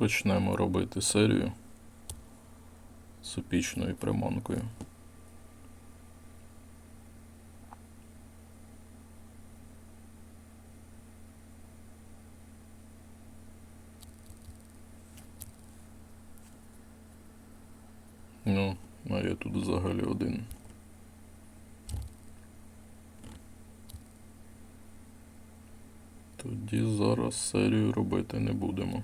Почнемо робити серію з епічною приманкою. Ну, а я тут взагалі один. Тоді зараз серію робити не будемо.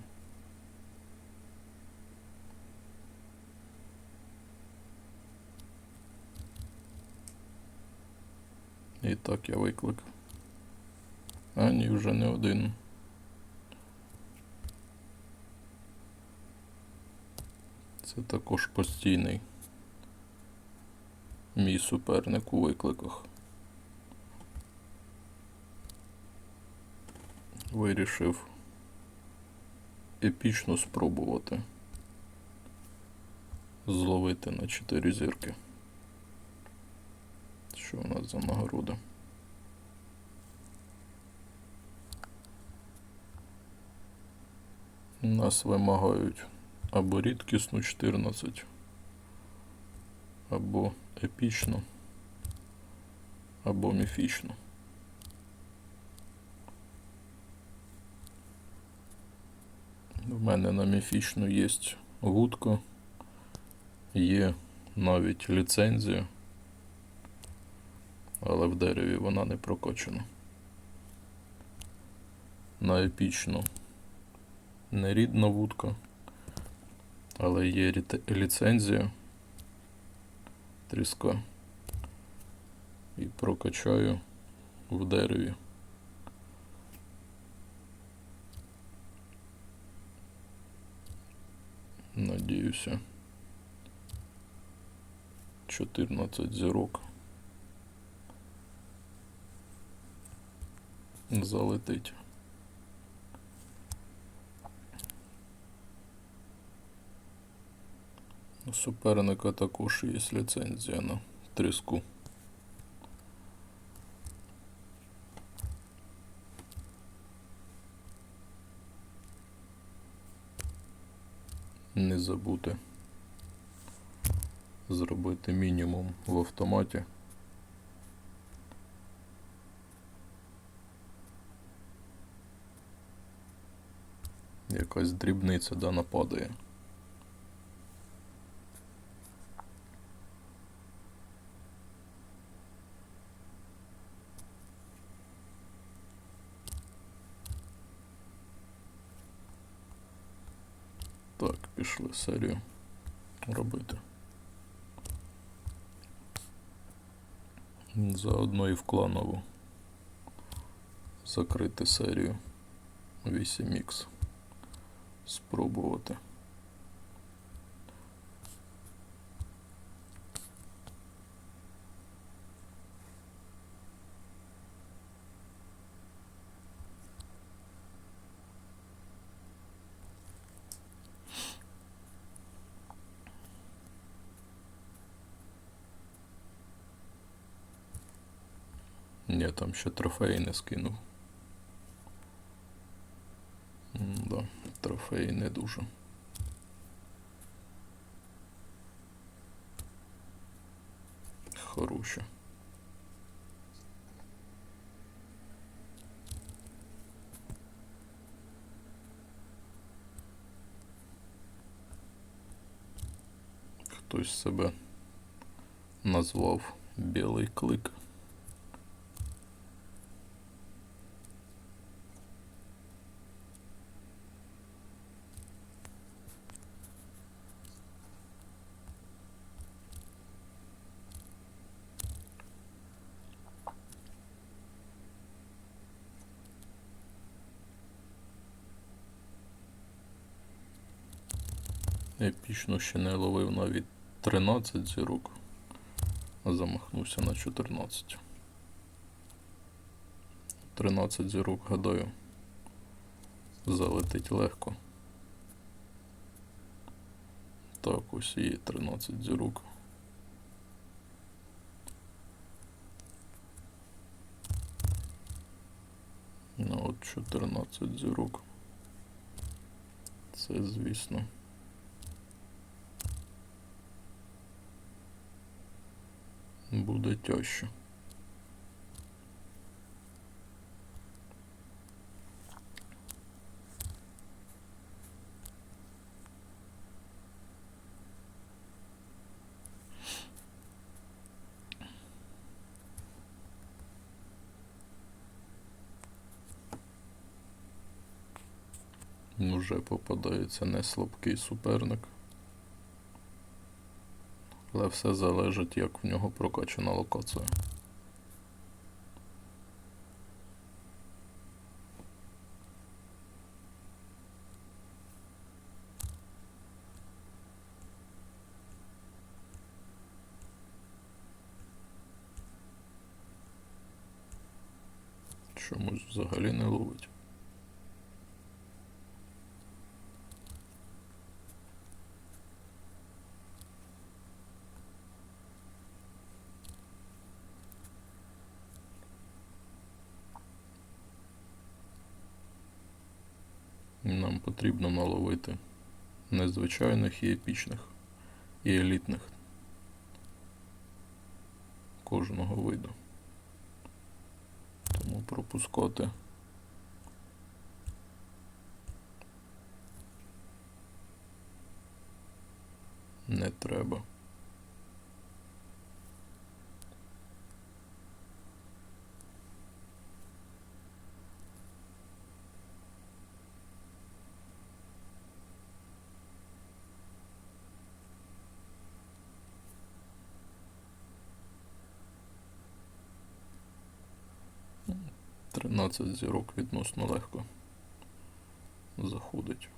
І так я виклик. А ні, вже не один. Це також постійний мій суперник у викликах. Вирішив епічно спробувати зловити на 4 зірки. Що у нас за нагорода? Нас вимагають або рідкісну 14, або епічну, або міфічну. В мене на міфічну є вудка, є навіть ліцензія, але в дереві вона не прокачана. На епічну не рідна вудка, але є ліцензія тріска. І прокачаю в дереві. Надіюся. 14 зірок. Залетить. У суперника також є ліцензія на тріску. Не забути зробити мінімум в автоматі. Якась дрібниця да нападає. Так, пішли серію робити. Заодно і в кланову закрити серію 8х. Спробувати. Ні, там ще трофеї не скинув. Да, трофеї не дуже. Хороше. Хтось себе назвав білий клик. Епічно ще не ловив навіть 13 зірок, а замахнувся на 14. 13 зірок, гадаю, залетить легко. Так, ось є 13 зірок. Ну от 14 зірок. Це, звісно. Буде тяжче. Уже попадається не слабкий суперник. Але все залежить, як в нього прокачана локація. Чомусь взагалі не ловить. Нам потрібно наловити незвичайних і епічних, і елітних кожного виду. Тому пропускати не треба. Тринадцять зірок відносно легко заходить.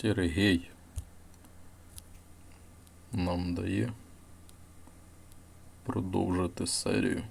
Сергій нам дає продовжити серію.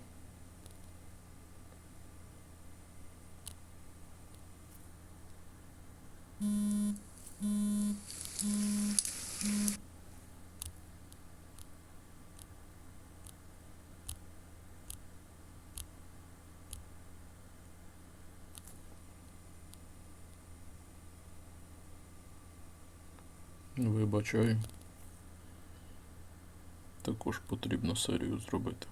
Вибачаю. Також потрібно серію зробити.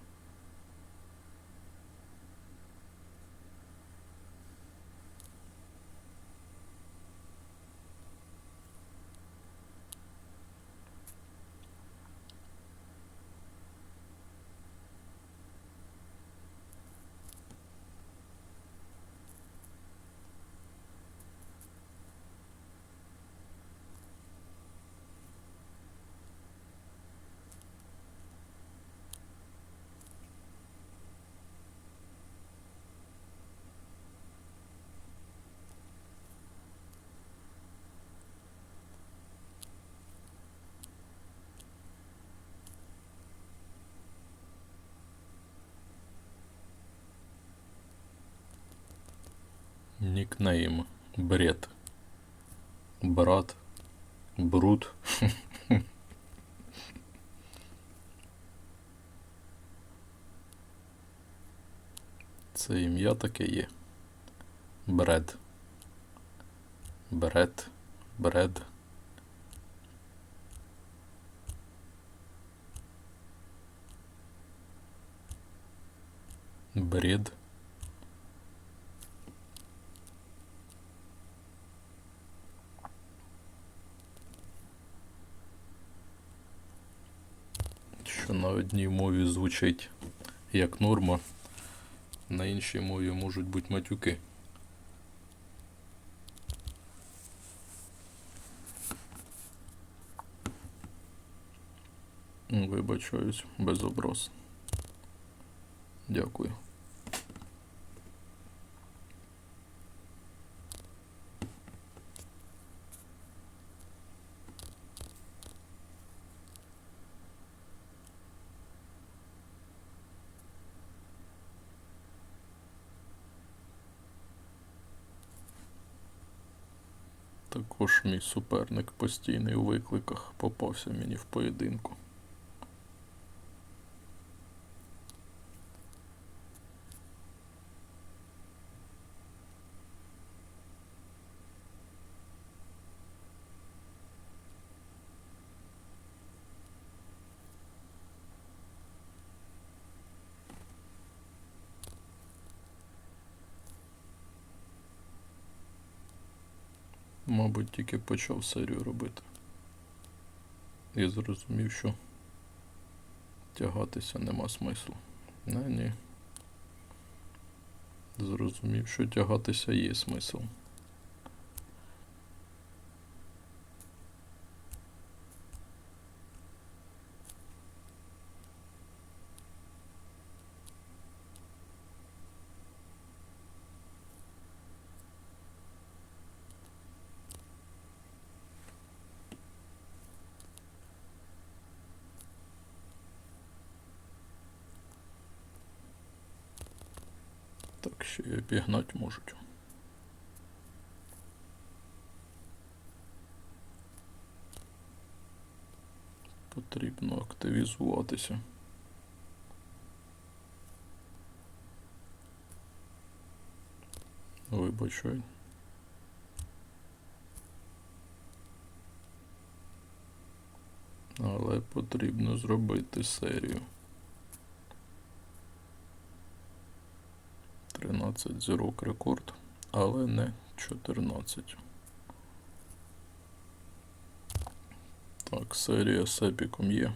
Нікнейм Бред. Брат. Брут. Це ім'я таке є. Бред. Бред. Бред. Бред. Одній мові звучить як норма, на іншій мові можуть бути матюки. Вибачаюсь, без образ. Дякую. Також мій суперник постійний у викликах попався мені в поєдинку. Мабуть, тільки почав серію робити. І зрозумів, що тягатися нема смислу. Не, ні. Зрозумів, що тягатися є смисл. Так ще й обігнать можуть. Потрібно активізуватися. Вибачай. Але потрібно зробити серію. 13 зірок рекорд, але не 14. Так, серія з епіком є.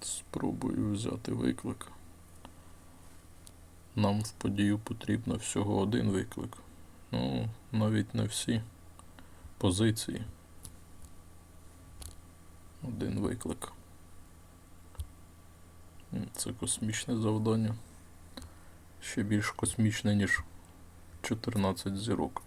Спробую взяти виклик. Нам в подію потрібно всього один виклик. Ну, навіть не всі позиції. Один виклик. Це космічне завдання. Ще більш космічне, ніж 14 зірок.